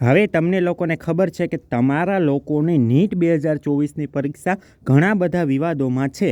હવે તમને લોકોને ખબર છે કે તમારા લોકોની નીટ બે હજાર ચોવીસની પરીક્ષા ઘણા બધા વિવાદોમાં છે.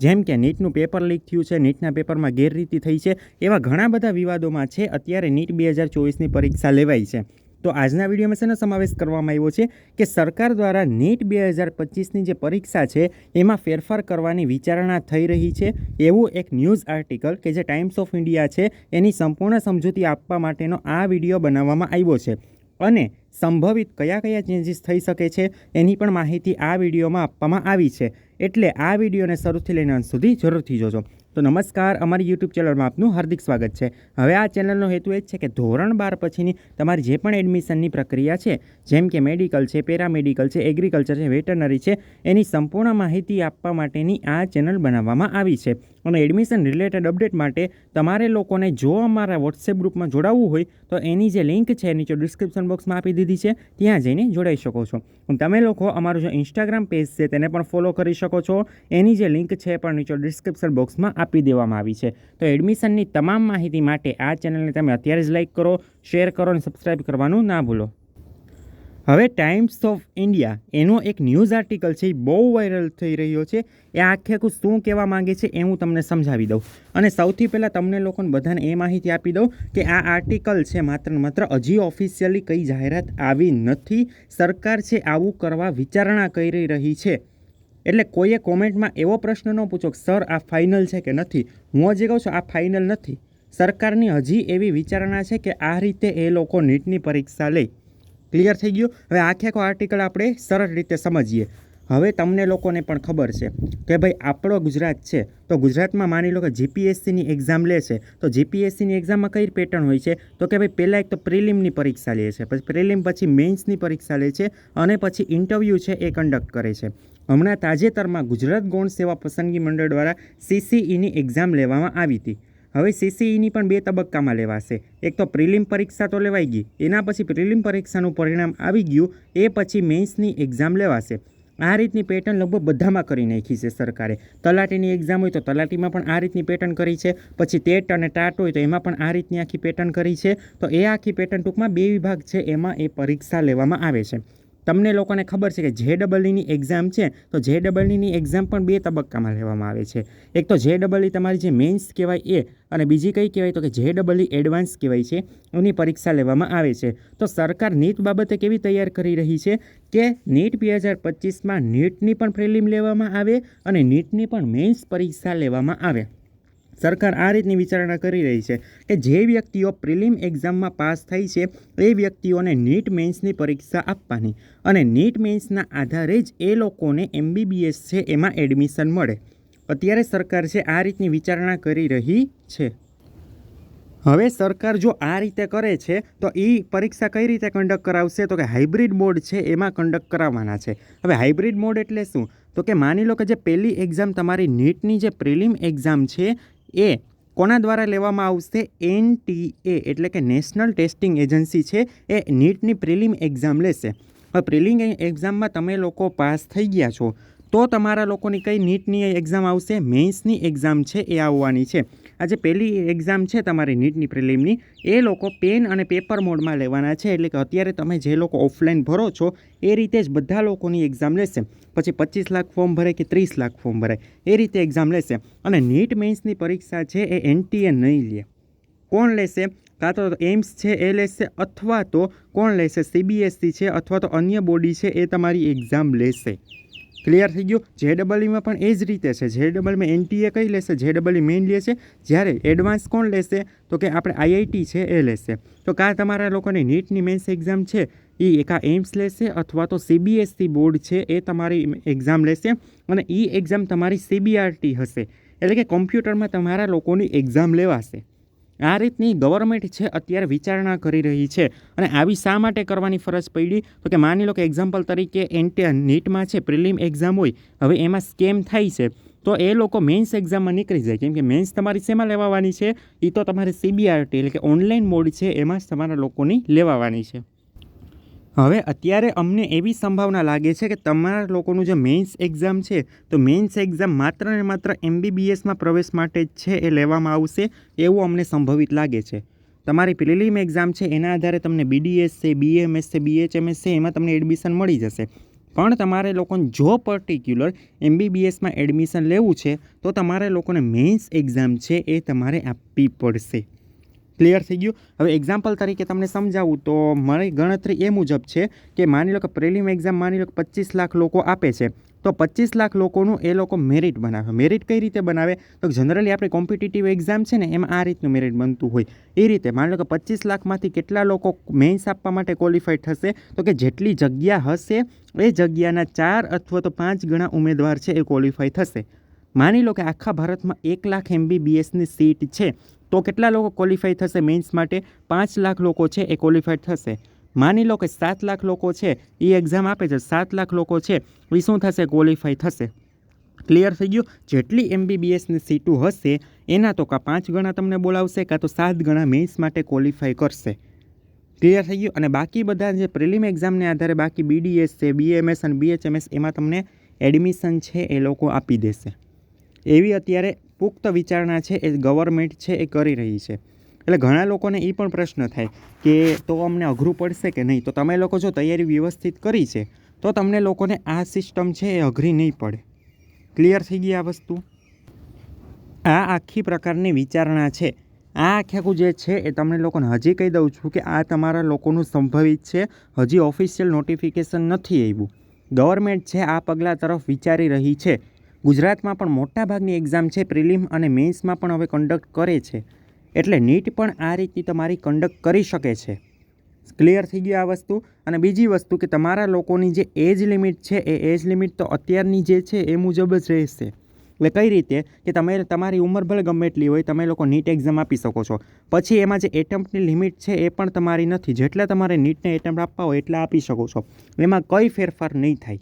જેમ કે નીટનું પેપર લીક થયું છે, નીટના પેપરમાં ગેરરીતિ થઈ છે, એવા ઘણા બધા વિવાદોમાં છે, અત્યારે નીટ બે હજાર ચોવીસની પરીક્ષા લેવાઈ છે. તો આજના વિડીયોમાં શેનો સમાવેશ કરવામાં આવ્યો છે કે સરકાર દ્વારા નીટ બે હજાર પચીસની જે પરીક્ષા છે, એમાં ફેરફાર કરવાની વિચારણા થઈ રહી છે. એવું એક ન્યૂઝ આર્ટિકલ કે જે ટાઈમ્સ ઓફ ઇન્ડિયા છે, એની સંપૂર્ણ સમજૂતી આપવા માટેનો આ વીડિયો બનાવવામાં આવ્યો છે. અને સંભવિત કયા કયા ચેન્જીસ થઈ શકે છે, એની પણ માહિતી આ વિડીયોમાં આપવામાં આવી છે. એટલે આ વિડીયોને શરૂથી લઈને અંત સુધી જરૂરથી જોજો. તો નમસ્કાર, અમારી યુટ્યુબ ચેનલમાં આપનું હાર્દિક સ્વાગત છે. હવે આ ચેનલનો હેતુ એ જ છે કે ધોરણ બાર પછીની તમારી જે પણ એડમિશનની પ્રક્રિયા છે, જેમ કે મેડિકલ છે, પેરામેડિકલ છે, એગ્રીકલ્ચર છે, વેટરનરી છે, એની સંપૂર્ણ માહિતી આપવા માટેની આ ચેનલ બનાવવામાં આવી છે. અને એડમિશન રિલેટેડ અપડેટ માટે તમારે લોકોને જો અમારા વોટ્સએપ ગ્રુપમાં જોડાવવું હોય, તો એની જે લિંક છે નીચે ડિસ્ક્રિપ્શન બોક્સમાં આપી દીધી છે, ત્યાં જઈને જોડાઈ શકો છો. તમે લોકો અમારું જે ઇન્સ્ટાગ્રામ પેજ છે, તેને પણ ફોલો કરી શકો છો. એની જે લિંક છે પણ નીચે ડિસ્ક્રિપ્શન બોક્સમાં આપી દેવામાં આવી છે. તો એડમિશનની તમામ માહિતી માટે આ ચેનલને તમે અત્યારે જ લાઇક કરો, શેર કરો અને સબસ્ક્રાઇબ કરવાનું ના ભૂલો. હવે ટાઈમ્સ ઓફ ઇન્ડિયા એનો એક ન્યૂઝ આર્ટિકલ છે, એ બહુ વાયરલ થઈ રહ્યો છે. એ આખે આખું શું કહેવા માંગે છે એ હું તમને સમજાવી દઉં. અને સૌથી પહેલાં તમને લોકોને બધાને એ માહિતી આપી દઉં કે આ આર્ટિકલ છે માત્ર ને માત્ર હજી ઓફિશિયલી કઈ જાહેરાત આવી નથી. સરકાર છે આવું કરવા વિચારણા કરી રહી છે. એટલે કોઈએ કોમેન્ટમાં એવો પ્રશ્ન ન પૂછો કે સર આ ફાઇનલ છે કે નથી? હું હજી કહું છું, આ ફાઇનલ નથી. સરકારની હજી એવી વિચારણા છે કે આ રીતે એ લોકો નીટની પરીક્ષા લે. ક્લિયર થઈ ગયું? હવે આખે આખો આર્ટિકલ આપણે સરળ રીતે સમજીએ. હવે તમને લોકોને પણ ખબર છે કે ભાઈ આપણો ગુજરાત છે, તો ગુજરાતમાં માની લો કે જીપીએસસીની એક્ઝામ લે છે, તો જીપીએસસીની એક્ઝામમાં કઈ પેટર્ન હોય છે? તો કે ભાઈ પહેલાં એક તો પ્રિલિમની પરીક્ષા લે છે, પછી પ્રિલિમ પછી મેન્સની પરીક્ષા લે છે, અને પછી ઇન્ટરવ્યૂ છે એ કન્ડક્ટ કરે છે. હમણાં તાજેતરમાં ગુજરાત ગૌણ સેવા પસંદગી મંડળ દ્વારા સીસીઈની એક્ઝામ લેવામાં આવી હતી. હવે સીસીઈની પણ બે તબક્કામાં લેવાશે. એક તો પ્રિલિમ પરીક્ષા તો લેવાઈ ગઈ. એના પછી પ્રિલિમ પરીક્ષાનું પરિણામ આવી ગયું. એ પછી મેન્સની એક્ઝામ લેવાશે. આ રીતની પેટર્ન લગભગ બધામાં કરી નાખી છે સરકારે. તલાટીની એક્ઝામ હોય તો તલાટીમાં પણ આ રીતની પેટર્ન કરી છે. પછી ટેટ અને ટાટ હોય તો એમાં પણ આ રીતની આખી પેટર્ન કરી છે. તો એ આખી પેટર્ન ટૂંકમાં બે વિભાગ છે. એમાં એ પરીક્ષા લેવામાં આવે છે. તમને લોકોને ખબર છે કે જે ડબલઈની એક્ઝામ છે, તો જે ડબલઈની એક્ઝામ પણ બે તબક્કામાં લેવામાં આવે છે. એક તો જે ડબલઈ તમારી જે મેન્સ કહેવાય એ, અને બીજી કઈ કહેવાય તો કે જે ડબલઈ એડવાન્સ કહેવાય છે, એની પરીક્ષા લેવામાં આવે છે. તો સરકાર નીટ બાબતે કેવી તૈયાર કરી રહી છે કે નીટ બે હજાર પચીસમાં નીટની પણ પ્રિલિમ લેવામાં આવે અને નીટની પણ મેન્સ પરીક્ષા લેવામાં આવે. સરકાર આ રીતની વિચારણા કરી રહી છે કે જે વ્યક્તિઓ પ્રિલિમ એક્ઝામમાં પાસ થઈ છે, એ વ્યક્તિઓને નીટ મેન્સની પરીક્ષા આપવાની અને નીટ મેન્સના આધારે જ એ લોકોને એમબીબીએસ છે એમાં એડમિશન મળે. અત્યારે સરકાર છે આ રીતની વિચારણા કરી રહી છે. હવે સરકાર જો આ રીતે કરે છે, તો એ પરીક્ષા કઈ રીતે કંડક્ટ કરાવશે? તો કે હાઇબ્રિડ મોડ છે એમાં કંડક્ટ કરાવવાના છે. હવે હાઇબ્રિડ મોડ એટલે શું? તો કે માની લો કે જે પહેલી એક્ઝામ તમારી નીટની જે પ્રિલિમ એક્ઝામ છે એ કોના દ્વારા લેવામાં આવશે? એનટીએ એટલે કે નેશનલ ટેસ્ટિંગ એજન્સી છે. એ નીટની પ્રિલિમ એક્ઝામ લેશે. હવે પ્રિલિમ એક્ઝામમાં તમે લોકો પાસ થઈ ગયા છો. તો તમારા લોકોની કઈ નીટની એક્ઝામ આવશે? મેન્સની એક્ઝામ છે એ આવવાની છે. આ જે પહેલી એક્ઝામ છે તમારી નીટની પ્રિલિમની. એ લોકો પેન અને પેપર મોડમાં લેવાના છે, એટલે કે અત્યારે તમે જે લોકો ઓફલાઈન ભરો છો, એ રીતે જ બધા લોકોની એક્ઝામ લેશે. પછી પચીસ લાખ ફોર્મ ભરે કે ત્રીસ લાખ ફોર્મ ભરે, એ રીતે એક્ઝામ લેશે. અને નીટ મેન્સની પરીક્ષા છે એ એનટીએ નહીં લે. કોણ લેશે? કાં તો એમ્સ છે એ લેશે, અથવા તો કોણ લેશે? સીબીએસસી છે, અથવા તો અન્ય બોડી છે એ તમારી એક્ઝામ લેશે. ક્લિયર થઈ ગયું? જે ડબલઈમાં પણ એ જ રીતે છે. જે ડબલમાં એનટીએ કઈ લેશે? જે ડબલઈ મેઇન લેશે. જ્યારે એડવાન્સ કોણ લેશે? તો કે આપણે આઈઆઈટી છે એ લેશે. તો કાં તમારા લોકોની નીટની મેન્સ એક્ઝામ છે? એ એકા એમ્સ લેશે અથવા તો સીબીએસસી બોર્ડ છે એ તમારી એક્ઝામ લેશે અને એ એક્ઝામ તમારી સીબીઆરટી હશે. એટલે કે કોમ્પ્યુટરમાં તમારા લોકોની એક્ઝામ લેવાશે. આ રીતની ગવર્મેન્ટ છે, અત્યારે વિચારણા કરી રહી છે. અને આવી શા માટે કરવાની ફરજ પડી? તો કે માની લો કે એક્ઝામ્પલ તરીકે એન્ટી નીટમાં છે, પ્રિલિમ એક્ઝામ હોય, હવે એમાં સ્કેમ થાય છે. તો એ લોકો મેન્સ એક્ઝામમાં નીકળી જાય. કેમ કે મેન્સ તમારી શેમાં લેવાવાની છે? એ તો તમારે સીબીઆરટી એટલે કે ઓનલાઈન મોડ છે, એમાં જ તમારા લોકોની લેવાવાની છે. હવે અત્યારે અમને એવી સંભાવના લાગે છે કે તમારા લોકોનું જે મેન્સ એક્ઝામ છે, તો મેન્સ એક્ઝામ માત્ર ને માત્ર એમબીબીએસમાં પ્રવેશ માટે જ છે એ લેવામાં આવશે એવું અમને સંભવિત લાગે છે. તમારી પ્રિલિમ એક્ઝામ છે એના આધારે તમને બીડીએસ છે, બીએમએસ છે, બીએચએમએસ છે એમાં તમને એડમિશન મળી જશે. પણ તમારે લોકોને જો પર્ટિક્યુલર એમબીબીએસમાં એડમિશન લેવું છે, તો તમારે લોકોને મેઇન્સ એક્ઝામ છે એ તમારે આપવી પડશે. ક્લિયર થઈ ગયું. હવે એક્ઝામ્પલ તરીકે તમને સમજાવું તો મારી ગણતરી એ મુજબ છે કે માની લો કે પ્રિલિમ એક્ઝામ માની લો કે પચીસ લાખ લોકો આપે છે. તો પચીસ લાખ લોકોનું એ લોકો મેરિટ બનાવે. મેરિટ કઈ રીતે બનાવે? તો જનરલી આપણે કોમ્પિટિટિવ એક્ઝામ છે ને એમાં આ રીતનું મેરિટ બનતું હોય. એ રીતે માની લો કે પચીસ લાખમાંથી કેટલા લોકો મેઇન્સ આપવા માટે ક્વોલિફાઈડ થશે? તો કે જેટલી જગ્યા હશે એ જગ્યાના ચાર અથવા તો પાંચ ગણા ઉમેદવાર છે એ ક્વોલિફાય થશે. માની લો કે આખા ભારતમાં એક લાખ એમબીબીએસની સીટ છે. તો કેટલા લોકો ક્વોલિફાય થશે મેન્સ માટે? પાંચ લાખ લોકો છે, એ ક્વોલિફાઈડ થશે. માની લો કે સાત લાખ લોકો છે એ એક્ઝામ આપે છે, સાત લાખ લોકો છે એ શું થશે? ક્વોલિફાય થશે. ક્લિયર થઈ ગયું? જેટલી એમબીબીએસની સીટો હશે, એના તો કાં પાંચ ગણા તમને બોલાવશે, કાં તો સાત ગણા મેન્સ માટે ક્વોલિફાય કરશે. ક્લિયર થઈ ગયું? અને બાકી બધા જે પ્રિલિમ એક્ઝામને આધારે બાકી બીડીએસ છે બીએમએસ અને બીએચએમએસ એમાં તમને એડમિશન છે, એ લોકો આપી દેશે. એવી અત્યારે પુખ્ત વિચારણા છે એ ગવર્મેન્ટ છે એ કરી રહી છે. એટલે ઘણા લોકોને એ પણ પ્રશ્ન થાય કે તો અમને અઘરું પડશે કે નહીં? તો તમે લોકો જો તૈયારી વ્યવસ્થિત કરી છે, તો તમને લોકોને આ સિસ્ટમ છે એ અઘરી નહીં પડે. ક્લિયર થઈ ગઈ આ વસ્તુ? આ આખી પ્રકારની વિચારણા છે. આ આખ્યાકું આખું જે છે એ તમને લોકોને હજી કહી દઉં છું કે આ તમારા લોકોનું સંભવિત છે. હજી ઓફિશિયલ નોટિફિકેશન નથી આવ્યું. ગવર્મેન્ટ છે આ પગલાં તરફ વિચારી રહી છે. ગુજરાતમાં પણ મોટાભાગની એક્ઝામ છે પ્રિલિમ અને મેન્સમાં પણ હવે કન્ડક્ટ કરે છે. એટલે નીટ પણ આ રીતની તમારી કન્ડક્ટ કરી શકે છે. ક્લિયર થઈ ગયું આ વસ્તુ. અને બીજી વસ્તુ કે તમારા લોકોની જે એજ લિમિટ છે, એ એજ લિમિટ તો અત્યારની જે છે, એ મુજબ જ રહેશે. એટલે કઈ રીતે? કે તમે, તમારી ઉંમર ભલે ગમે એટલી હોય, તમે લોકો નીટ એક્ઝામ આપી શકો છો. પછી એમાં જે એટેમ્પ્ટની લિમિટ છે, એ પણ તમારી નથી. જેટલા તમારે નીટને એટેમ્પ્ટ આપવા હોય, એટલા આપી શકો છો. એમાં કંઈ ફેરફાર નહીં થાય.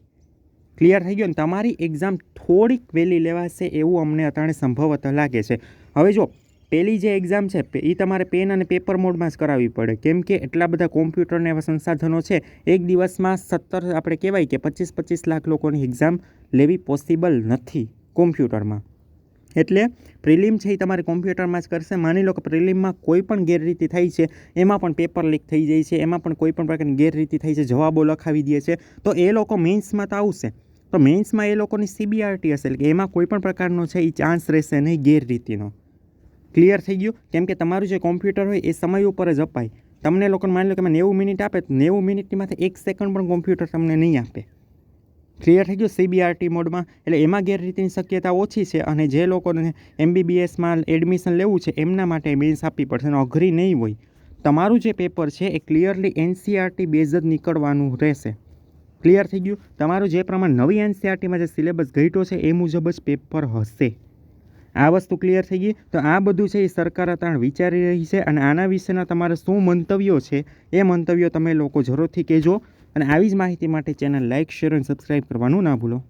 ક્લિયર થઈ ગયો ને તમારી એક્ઝામ થોડીક વહેલી લેવાશે એવું અમને અત્યારે સંભવત લાગે છે. હવે જો પહેલી જે એક્ઝામ છે એ તમારે પેન અને પેપર મોડમાં જ કરાવવી પડે. કેમ કે એટલા બધા કોમ્પ્યુટરને એવા સંસાધનો છે, એક દિવસમાં સત્તર, આપણે કહેવાય કે પચીસ પચીસ લાખ લોકોની એક્ઝામ લેવી પોસિબલ નથી કોમ્પ્યુટરમાં એટલે પ્રિલિમ છે એ તમારે કોમ્પ્યુટરમાં જ કરશે. માની લો કે પ્રિલિમમાં કોઈ પણ ગેરરીતિ થઈ છે, એમાં પણ પેપર લીક થઈ જાય છે, એમાં પણ કોઈ પણ પ્રકારની ગેરરીતિ થઈ છે, જવાબો લખાવી દે છે, તો એ લોકો મેન્સમાં તો આવશે. તો મેન્સમાં એ લોકોની સીબીઆરટી હશે. એટલે કે એમાં કોઈ પણ પ્રકારનો છે એ ચાન્સ રહેશે નહીં ગેરરીતિનો. ક્લિયર થઈ ગયું? કેમ કે તમારું જે કોમ્પ્યુટર હોય એ સમય ઉપર જ અપાય. તમને લોકોને માની લો કે નેવું મિનિટ આપે, તો નેવું મિનિટની માથે એક સેકન્ડ પણ કોમ્પ્યુટર તમને નહીં આપે. ક્લિયર થઈ ગયું સીબીઆરટી મોડમાં? એટલે એમાં ગેરરીતિની શક્યતા ઓછી છે અને જે લોકોને એમબીબીએસમાં એડમિશન લેવું છે, એમના માટે મેન્સ આપવી પડશે. અને અઘરી નહીં હોય. તમારું જે પેપર છે એ ક્લિયરલી એનસીઆરટી બેઝ જ નીકળવાનું રહેશે. ક્લિયર થઈ ગયું. તમારું જે પ્રમાણે નવી એનસીઆરટીમાં જે સિલેબસ ઘટ્યો છે, એ મુજબ જ પેપર હશે. આ વસ્તુ ક્લિયર થઈ ગઈ. તો આ બધું છે એ સરકાર અત્યારે વિચારી રહી છે અને આના વિશેના તમારા શું મંતવ્યો છે, એ મંતવ્યો તમે લોકો જરૂરથી કહેજો. અને આવી જ માહિતી માટે ચેનલ લાઇક શેર અને સબસ્ક્રાઈબ કરવાનું ના ભૂલો.